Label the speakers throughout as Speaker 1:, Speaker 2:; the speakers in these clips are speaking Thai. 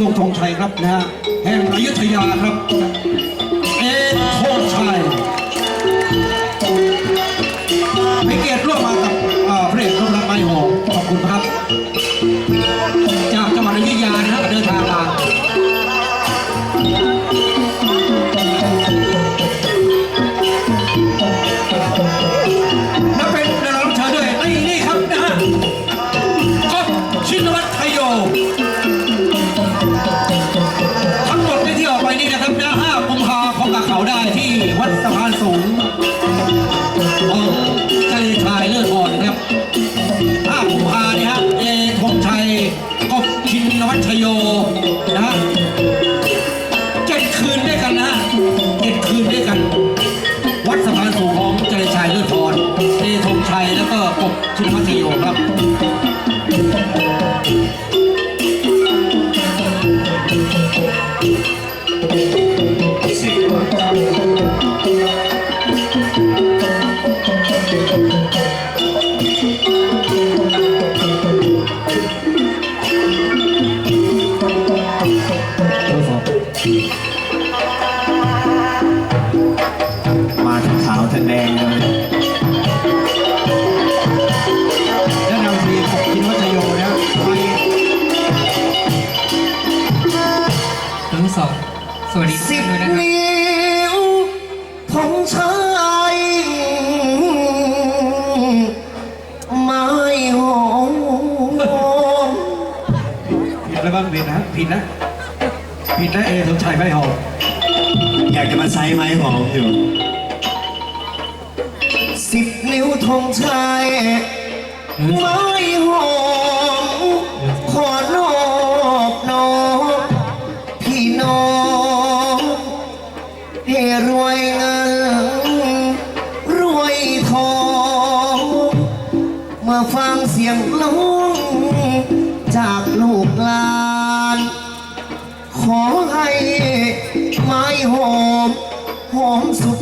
Speaker 1: ทรงธงชัยครับนะฮะแห่งอยุธยาครับ ได้ที่วัดสะพานสูงของใจชายเลิศอ่อนนะครับ5กุมภาเนี่ยฮะเอธงชัยกบชินวัชโยนะฮะเจ็ดคืนด้วยกันนะเจ็ดคืนด้วยกัน วัดสะพานสูงของใจชายเลิศอ่อนเอธงชัยแล้วก็กบชินวัชโยครับ
Speaker 2: ทั้ง
Speaker 3: สองสวัสดีทุก
Speaker 2: สิบ
Speaker 3: ท่านด้วยนะครับ
Speaker 2: นิ้วของชายไม้หอม
Speaker 1: ผิดแล้วบ้างผิดนะผิดนะผิดนะเอธงชัยไม่หอม
Speaker 2: อยากจะมาใช้ไม้หอมอยู่ สิบนิ้วธงชัยไม้หอ ยงล้งจากลูกหลาน ขอให้ไม้หอมหอมสุ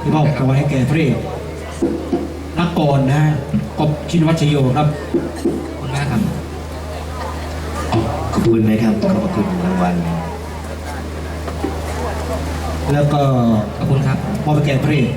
Speaker 1: ที่มอบรางวัลให้แก่พระเอกนักกรนะฮะกบชินวัชโยครับ
Speaker 3: ขอบคุณมากครับ
Speaker 2: ขอบคุณนะครับ ขอบคุณรางวัล
Speaker 1: แล้วก็
Speaker 3: ขอบคุณครับ
Speaker 1: มอบให้แก่พระเอก